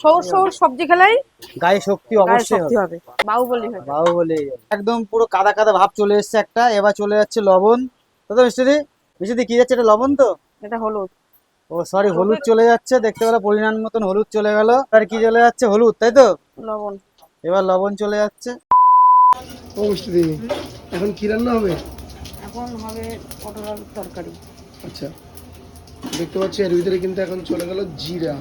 সৌর সৌর সবজি খেলাই গায়ে শক্তি অবশ্যই হবে। হবে। বাহুবলী হবে বাহুবলী। একদম পুরো কাদা কাদা ভাব চলে এসেছে একটা এবার চলে যাচ্ছে লবণ। তো মিষ্টিদি? মিষ্টিদি কি যাচ্ছে এটা লবণ তো? এটা হলুদ। ও সরি হলুদ চলে যাচ্ছে দেখতে পেলে পরিমাণ মতন হলুদ চলে গেল। আর কি চলে যাচ্ছে? হলুদ তাই তো? লবণ। এবার লবণ চলে যাচ্ছে। ও মিষ্টি দিদি এখন কি রান্না হবে? এখন হবে পটল আলুর তরকারি। আচ্ছা। দেখতে পাচ্ছি এর ভিতরে কিন্তু এখন চলে গেল জিরা।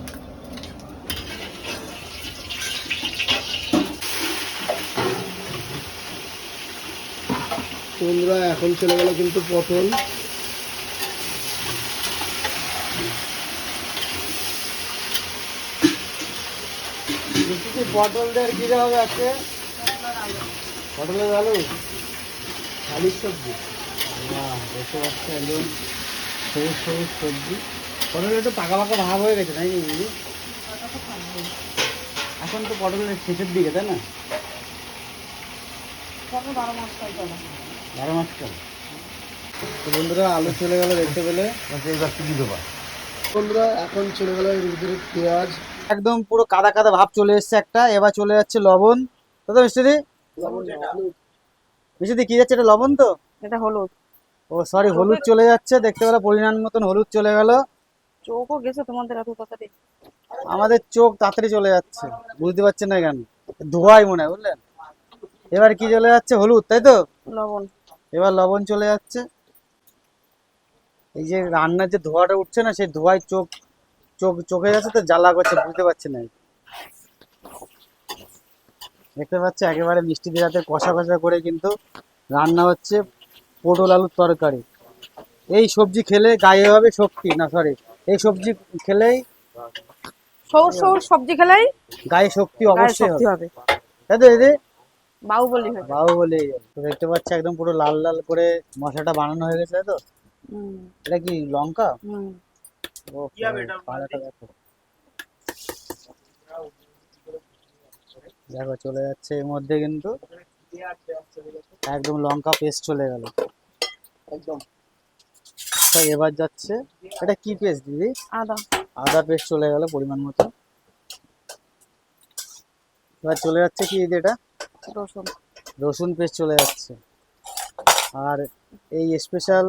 বন্ধুরা এখন চলে গেল কিন্তু পটল পটল দিয়ে কি হবে আজকে পটলের আলু? আলুর সবজি। বাহ দেখতে পাচ্ছি একদম সবুজ সবুজ সবজি। পটল একটু পাকা পাকা ভাব হয়ে গেছে নাকি বুঝলি এখন তো পটলের শেষের দিকে তাই না? পটল বারো মাস বারো মাসটা তো বন্ধুরা আলু চলে গেল দেখতে পেলে। বন্ধুরা এখন চলে গেল এর ভিতরে পেঁয়াজ। একদম পুরো কাদা কাদা ভাব চলে এসেছে একটা এবার চলে যাচ্ছে লবণ। তো তো মিষ্টিদি মিষ্টিদি কি যাচ্ছে এটা লবণ তো? এটা হলুদ। ও সরি হলুদ চলে যাচ্ছে দেখতে পেলে পরিমাণ মতন হলুদ চলে গেল। চোখও গেছে তোমাদের এত তাড়াতাড়ি আমাদের চোখ তাড়াতাড়ি চলে যাচ্ছে বুঝতে পারছেন না কেন? ধোয়াই মনে হয় বুঝলেন? এবার কি চলে যাচ্ছে হলুদ তাই তো? লবণ। এবার লবণ চলে যাচ্ছে। এই যে রান্নার যে ধোঁয়াটা উঠছে না সেই ধোঁয়ায় চোখ চোখ চোখে যাচ্ছে তো জ্বালা করছে বুঝতে পারছি না। দেখতে পাচ্ছি একেবারে মিষ্টি দিয়ে রাতে কষা কষা করে কিন্তু রান্না হচ্ছে পটল আলুর তরকারি। এই সবজি খেলে গায়ে হবে শক্তি না সরি এই সবজি খেলেই সৌর সৌর সবজি খেলেই গায়ে শক্তি অবশ্যই হবে। তাই তো বাহুবলী হবে বাহুবলী তো দেখতে পাচ্ছি একদম পুরো লাল লাল করে মশলাটা বানানো হয়ে গেছে তো? এটা কি লঙ্কা? ও দেখো। দেখো চলে যাচ্ছে এর মধ্যে কিন্তু একদম লঙ্কা পেস্ট চলে গেল। একদম। তো এবার যাচ্ছে এটা কি পেস্ট দিদি? আদা। আদা পেস্ট চলে গেল পরিমাণ মতো। এবার চলে যাচ্ছে কি দিদি এটা? রসুন। রসুন পেস্ট চলে যাচ্ছে। আর এই স্পেশাল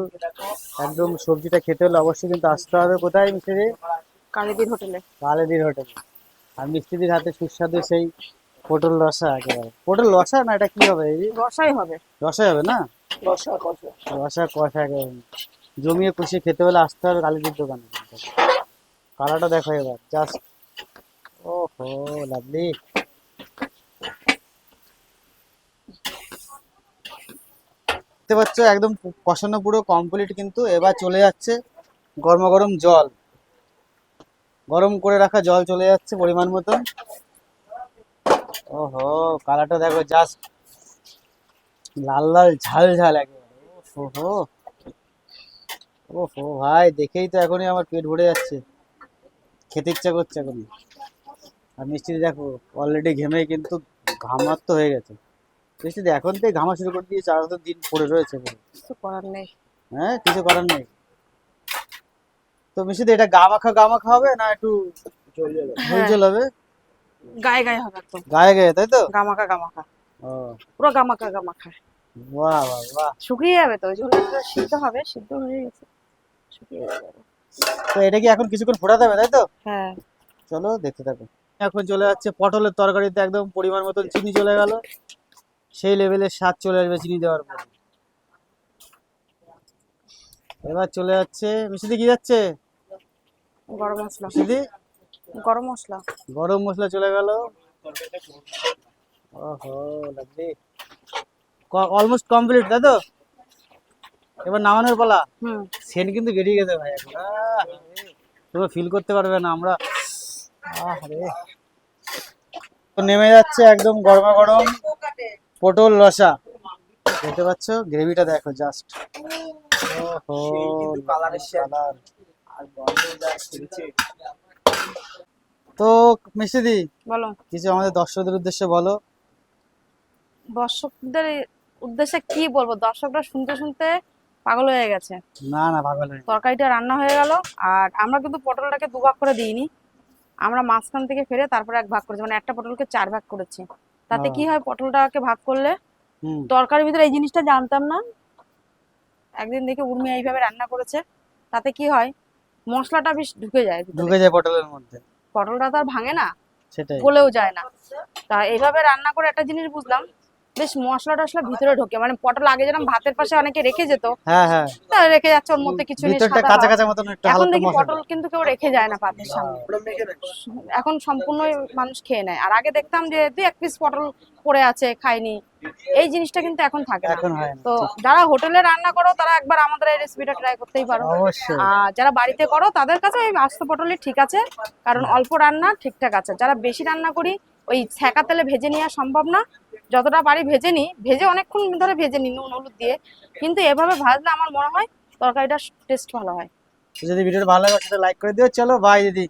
একদম সবজিটা খেতে হলে অবশ্যই কিন্তু আসতে হবে। কোথায় মিস্ত্রি কালীদির হোটেলে। কালেদির হোটেল। আর মিস্ত্রিদের হাতে সুস্বাদু সেই পটল রসা একেবারে। পটল রসা না এটা কি হবে? এই রসাই হবে। রসাই হবে না? রসা কষা। রসা কষা একেবারে। জমিয়ে কষিয়ে খেতে হলে আসতে হবে কালিদির দোকানে। কালারটা দেখো এবার। জাস্ট ও হো লাভলি দেখতে পাচ্ছ, একদম কষানো পুরো কমপ্লিট কিন্তু এবার চলে যাচ্ছে গরম গরম জল। গরম করে রাখা জল চলে যাচ্ছে পরিমাণ মতো ওহো কালারটা দেখো জাস্ট লাল লাল, ঝাল ঝাল একেবারে। ওহো ওহো ভাই, দেখেই তো এখনই আমার পেট ভরে যাচ্ছে। খেতে ইচ্ছা করছে এখনই। আর মিষ্টি দেখো অলরেডি ঘেমে কিন্তু ঘামাত্ম হয়ে গেছে। মিষ্টি এখন থেকে ঘামা শুরু করে দিয়েছে আর তো দিন পড়ে রয়েছে কিছু করার নেই। হ্যাঁ কিছু করার নেই। তো মিষ্টি এটা গা মাখা গা মাখা হবে না একটু যাবে? ঝোল হবে? গায়ে গায়ে হবে একদম। গায়ে গায়ে তাই তো? গামাকা গামাকা ও। পুরো গামাকা গামাকা বাহ বাহ বাহ। শুকিয়ে যাবে তো সিদ্ধ হবে সিদ্ধ হয়ে গেছে। শুকিয়ে যাবে। তো এটা কি এখন কিছুক্ষণ ফোটাতে হবে তাই তো? হ্যাঁ। চলো দেখতে থাকো। এখন চলে যাচ্ছে পটলের তরকারিতে একদম পরিমাণ মতন চিনি চলে গেল। সেই লেভেলের স্বাদ চলে আসবে চিনি দেওয়ার পর। এবার চলে যাচ্ছে মিষ্টি কি যাচ্ছে? গরম মশলা। গরম মশলা। গরম মশলা চলে গেল। ওহো লাগবে অলমোস্ট কমপ্লিট তাই তো? এবার নামানোর পালা। হুম। সেন কিন্তু বেরিয়ে গেছে ভাই এখন। তোমরা ফিল করতে পারবে না আমরা আরে তো নেমে যাচ্ছে একদম গরমা গরম। পটল রসা। দেখতে পাচ্ছ? গ্রেভিটা দেখো জাস্ট তো মিষ্টি বলো। কিছু আমাদের দর্শকদের উদ্দেশ্যে বলো। দর্শকদের উদ্দেশ্যে কি বলব? দর্শকরা শুনতে শুনতে পাগল হয়ে গেছে। না না পাগল তরকারিটা রান্না হয়ে গেল আর আমরা কিন্তু পটলটাকে দুভাগ করে দিইনি। আমরা মাঝখান থেকে ফেরে তারপরে এক ভাগ করেছি মানে একটা পটলকে চার ভাগ করেছি। তাতে কি হয় পটলটাকে ভাগ করলে? তরকারির ভিতরে এই জিনিসটা জানতাম না। একদিন দেখে উর্মি এইভাবে রান্না করেছে। তাতে কি হয়? মশলাটা বেশ ঢুকে যায়। ঢুকে যায় পটলের মধ্যে। পটলটা তো আর ভাঙে না। সেটাই। গলেও যায় না। তা এইভাবে রান্না করে একটা জিনিস বুঝলাম। বেশ মশলা টসলা ভিতরে ঢোকে। মানে পটল আগে যেরকম ভাতের পাশে অনেকে রেখে যেত হ্যাঁ হ্যাঁ। রেখে যাচ্ছে ওর মধ্যে কিছু ভিতরটা কাঁচা কাঁচা মতন একটু এখন দেখি পটল কিন্তু কেউ রেখে যায় না পাতের সামনে। এখন সম্পূর্ণ মানুষ খেয়ে নেয়। আর আগে দেখতাম যে দুই এক পিস পটল পড়ে আছে খাইনি এই জিনিসটা কিন্তু এখন থাকে না। এখন তো যারা হোটেলে রান্না করো তারা একবার আমাদের এই রেসিপিটা ট্রাই করতেই পারো। আর যারা বাড়িতে করো তাদের কাছে ওই আস্ত পটলই ঠিক আছে। কারণ অল্প রান্না ঠিকঠাক আছে। যারা বেশি রান্না করি ওই ছ্যাঁকা তেলে ভেজে নেওয়া সম্ভব না। যতটা পারি ভেজে নিই। ভেজে অনেকক্ষণ ধরে ভেজে নিই নুন, হলুদ দিয়ে। কিন্তু এভাবে ভাজলে আমার মনে হয় তরকারিটা টেস্ট ভালো হয়। যদি ভিডিওটা ভালো লাগে লাইক করে দিও। চলো বাই দিদি।